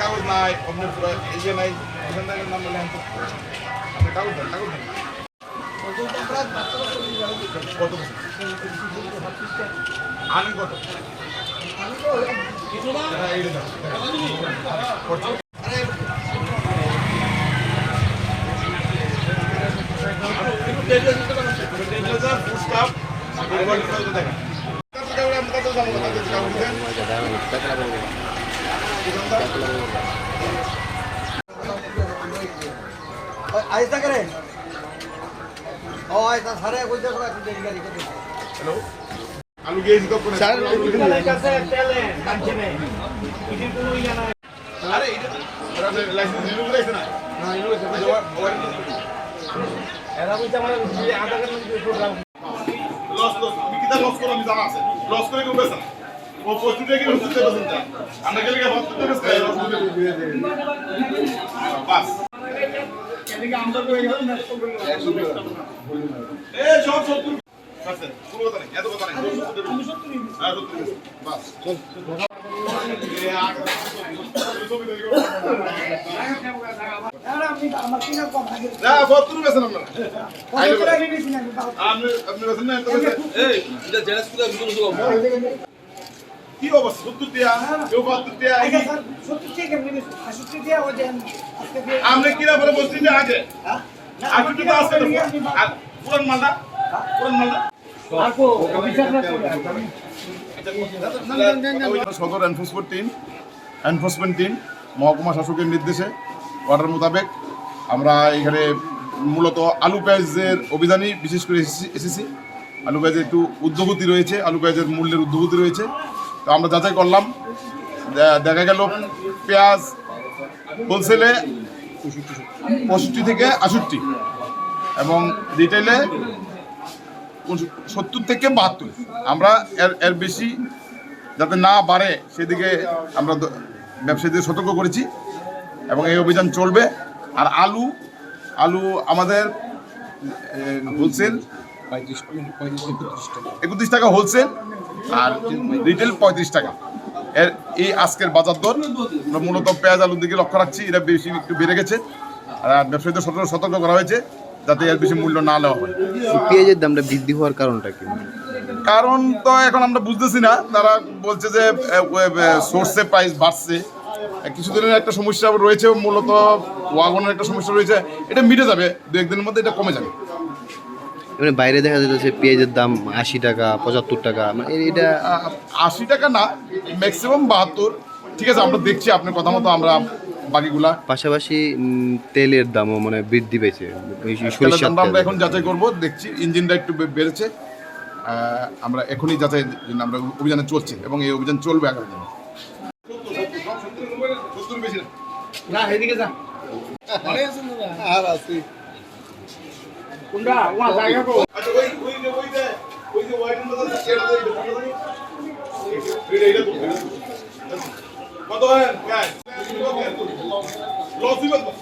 কাগজ নাই আপনার পুরো ইয়ে নাই এখান থেকে নাম বলে আপনি কাগজ দেন কাগজ দেন। কত আনেন কত? হ্যাঁ, এইটা আইসা করে ও আইসা সারে কইতে করে একটু দেরি করে হ্যালো আলু গিয়েছি তো কোনে স্যার আরে এটা তো লাইসেন্স নিয়ে গেছে না না নিয়ে গেছে এরা কইতে আমার আধা ঘণ্টা প্রোগ্রাম লস লস আমি কিটা লস করো আমি জানা আছে। লস করে কেউ বেসা ও কি লস করতে বেসেন না আমরা গেলে কি লস করতে বেসা। সব সত্তর। এত কথা নেই। হ্যাঁ বাস আগে আমরা কি অবস্থা সত্তর দিয়া কেউ বাহাত্তর দিয়া আপনি কিনা বলে বলছি যে আগে? আজকে তো আসতে পুরান মালদা? পুরান মালদা? সদর এনফোর্সমেন্ট টিম এনফোর্সমেন্ট টিম মহকুমা শাসকের নির্দেশে অর্ডার মোতাবেক আমরা এখানে মূলত আলু পেঁয়াজের অভিযানই বিশেষ করে এসেছি- এসেছি। আলু পেঁয়াজের একটু উদ্যোগতি রয়েছে আলু পেঁয়াজের মূল্যের উদ্যোগতি রয়েছে। তো আমরা যাচাই করলাম দেখা গেল পেঁয়াজ হোলসেলে পঁয়ষট্টি থেকে আষট্টি এবং রিটেলে সত্তর থেকে বাহাত্তর। আমরা এর এর বেশি যাতে না বাড়ে, সেদিকে আমরা ব্যবসায়ীদের সতর্ক করেছি এবং এই অভিযান চলবে। আর আলু আলু আমাদের হোলসেল একত্রিশ টাকা হোলসেল আর রিটেল পঁয়ত্রিশ টাকা। এর এই আজকের বাজার দর, আমরা মূলত পেঁয়াজ আলুর দিকে লক্ষ্য রাখছি এটা বেশি একটু বেড়ে গেছে। আর ব্যবসায়ীদের সতর্ক সতর্ক করা হয়েছে। যাতে এর বেশি মূল্য না নেওয়া হয়। পেঁয়াজের দামটা বৃদ্ধি হওয়ার কারণটা কি? কারণ তো এখন আমরা বুঝতেছি না। তারা বলছে যে সোর্সে প্রাইস বাড়ছে। কিছুদিনের একটা সমস্যা রয়েছে মূলত ওয়াগনের একটা সমস্যা রয়েছে। এটা মিটে যাবে দু একদিনের মধ্যে এটা কমে যাবে। মানে বাইরে দেখা যাচ্ছে পেঁয়াজের দাম আশি টাকা পঁচাত্তর টাকা মানে এটা আশি টাকা না ম্যাক্সিমাম বাহাত্তর। ঠিক আছে আমরা দেখছি আপনার কথা মতো আমরা বাকিগুলা পাশাপাশি তেলের দামও মানে বৃদ্ধি পেয়েছে এই তেলের দামটা আমরা এখন যাচাই করব দেখছি ইঞ্জিনটা একটু বেড়েছে আমরা এখনই যাচাই জন্য আমরা অভিযানে চলছে এবং এই অভিযান চলবে আগামী দিনে না এদিকে যা আর আছি কোনটা ওয়া জায়গা কো আচ্ছা ওই ওই যে ওই যে ওই যে ওয়াইড মধ্যে সেটা তো এইটা এইটা কত হয় গায় লস দিবেন তো